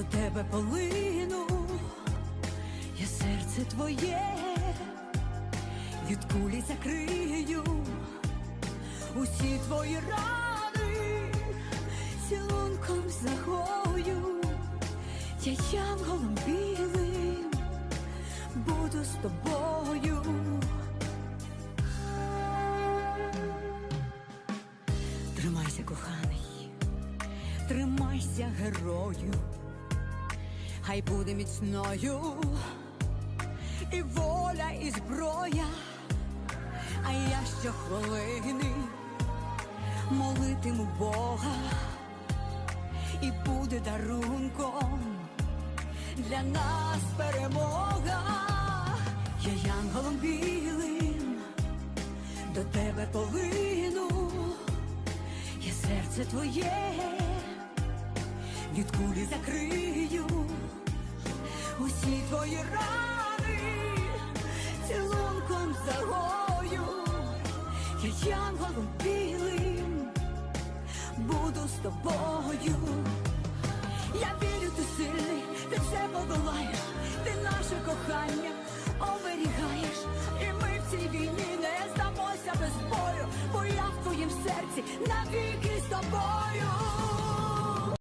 тебе полину, я серце твоє від кулі закрию. Усі твої рани цілунком загою, я янголом білим буду з тобою. Тримайся, коханий, тримайся, герою, хай буде міцною і воля, і зброя, а я щохвилини молитиму Бога, і буде дарунком для нас перемога. Я янголом білим до тебе полину, я серце твоє від кулі закрию янголом білим. Буду з тобою. Я вірю, ти сильний, ти все подолаєш, ти наше кохання оберігаєш, і ми в цій війні не здамося без бою, бо я в твоїм серці